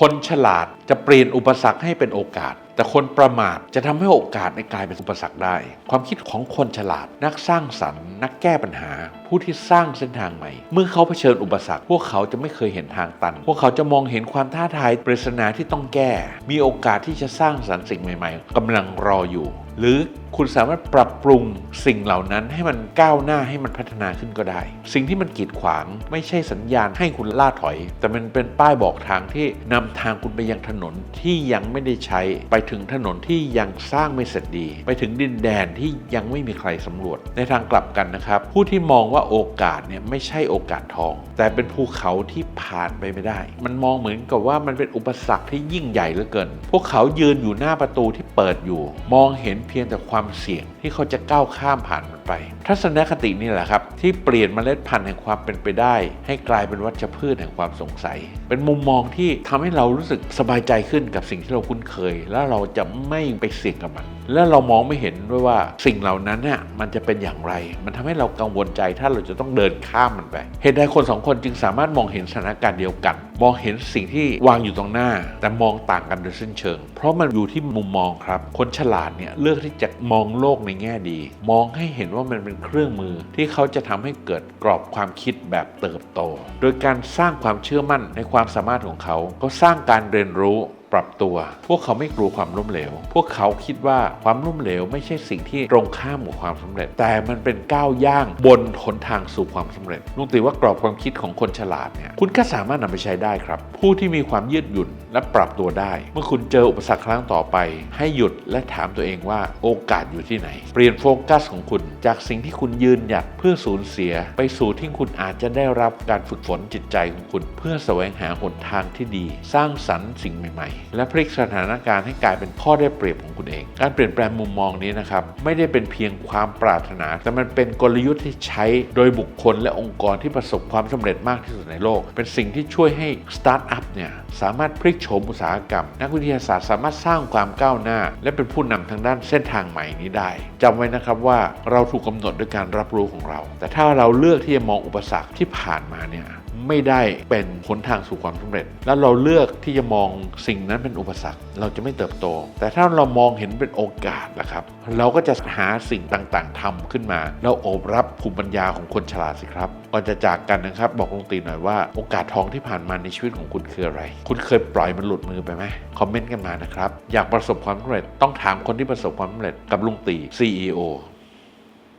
คนฉลาดจะเปลี่ยนอุปสรรคให้เป็นโอกาส แต่คนประมาทจะทำให้โอกาสในกลายเป็นอุปสรรคได้ ความคิดของคนฉลาดนักสร้างสรรค์ นักแก้ปัญหา ผู้ที่สร้างเส้นทางใหม่ เมื่อเขาเผชิญอุปสรรค พวกเขาจะไม่เคยเห็นทางตัน พวกเขาจะมองเห็นความท้าทายปริศนาที่ต้องแก้ มีโอกาสที่จะสร้างสรรค์สิ่งใหม่ ๆกำลังรออยู่ หรือคุณสามารถปรับปรุงสิ่งเหล่านั้นให้มันก้าวหน้าให้มันพัฒนาขึ้นก็ได้ สิ่งที่มันกีดขวางไม่ใช่สัญญาณให้คุณล่าถอย แต่มันเป็นป้ายบอกทางที่นำทางคุณไปยังถนนที่ยังไม่ได้ใช้ ไปถึงถนนที่ยังสร้างไม่เสร็จดี ไปถึงดินแดนที่ยังไม่มีใครสำรวจ ในทางกลับกันนะครับ ผู้ที่มองว่าโอกาสเนี่ยไม่ใช่โอกาสทอง แต่เป็นภูเขาที่ผ่านไปไม่ได้ มันมองเหมือนกับว่ามันเป็นอุปสรรคที่ยิ่งใหญ่เหลือเกิน พวกเขายืนอยู่หน้าประตูที่เปิดอยู่ มองเห็นเพียงแต่ความเสี่ยงที่เขาจะก้าวข้ามผ่านมันไป ทัศนคตินี่แหละครับ ที่เปลี่ยนเมล็ดพันธุ์แห่งความเป็นไปได้ ให้กลายเป็นวัชพืชแห่งความสงสัย เป็นมุมมองที่ทำให้เรารู้สึกสบายใจขึ้นกับสิ่งที่เราคุ้นเคย แล้วเราจะไม่ไปเสี่ยงกับมัน และเรามองไม่เห็นด้วยว่าสิ่งเหล่านั้นเนี่ยมันจะเป็นอย่างไร มันทำให้เรากังวลใจถ้าเราจะต้องเดินข้ามมันไป เหตุใดคนสองคนจึงสามารถมองเห็นสถานการณ์เดียวกัน มองเห็นสิ่งที่วางอยู่ตรงหน้า แต่มองต่างกันโดยสิ้นเชิง เพราะมันอยู่ที่มุมมองครับ คนฉลาดเนี่ยเลือกที่จะมองโลกในแง่ดี มองให้เห็นว่ามันเป็นเครื่องมือที่เขาจะทำให้เกิดกรอบความคิดแบบเติบโต โดยการสร้างความเชื่อมั่นในความสามารถของเขาก็สร้างการเรียนรู้ ปรับตัว พวกเขาไม่กลัวความล้มเหลว พวกเขาคิดว่าความล้มเหลวไม่ใช่สิ่งที่ตรงข้ามกับความสำเร็จ แต่มันเป็นก้าวย่างบนหนทางสู่ความสำเร็จลุงตีว่ากรอบความคิดของคนฉลาดเนี่ยคุณก็สามารถนำไปใช้ได้ครับ ผู้ที่มีความยืดหยุ่นและปรับตัวได้ เมื่อคุณเจออุปสรรคครั้งต่อไป ให้หยุดและถามตัวเองว่าโอกาสอยู่ที่ไหน เปลี่ยนโฟกัสของคุณ จากสิ่งที่คุณยืนหยัดเพื่อสูญเสีย ไปสู่ที่คุณอาจจะได้รับการฝึกฝนจิตใจของคุณ เพื่อแสวงหาหนทางที่ดี สร้างสรรค์สิ่งใหม่ ๆและพลิกสถานการณ์ให้กลายเป็นข้อได้เปรียบของคุณเอง การเปลี่ยนแปลงมุมมองนี้นะครับไม่ได้เป็นเพียงความปรารถนา แต่มันเป็นกลยุทธ์ที่ใช้โดยบุคคลและองค์กรที่ประสบความสำเร็จมากที่สุดในโลก เป็นสิ่งที่ช่วยให้สตาร์ทอัพเนี่ยสามารถพลิกโฉมอุตสาหกรรม นักวิทยาศาสตร์สามารถสร้างความก้าวหน้า และเป็นผู้นำทางด้านเส้นทางใหม่นี้ได้จำไว้นะครับว่าเราถูกกำหนดด้วยการรับรู้ของเรา แต่ถ้าเราเลือกที่จะมองอุปสรรคที่ผ่านมาเนี่ยไม่ได้เป็นหนทางสู่ความสำเร็จ แล้วเราเลือกที่จะมองสิ่งนั้นั้นเป็นอุปสรรคเราจะไม่เติบโต แต่ถ้าเรามองเห็นเป็นโอกาสนะครับ เราก็จะหาสิ่งต่างๆทำขึ้นมา แล้วโอบรับภูมิปัญญาของคนฉลาดสิครับก่อนจะจากกันนะครับ บอกลุงตีหน่อยว่าโอกาสทองที่ผ่านมาในชีวิตของคุณคืออะไร คุณเคยปล่อยมันหลุดมือไปไหมคอมเมนต์กันมานะครับอยากประสบความสำเร็จต้องถามคนที่ประสบความสำเร็จกับลุงตี CEO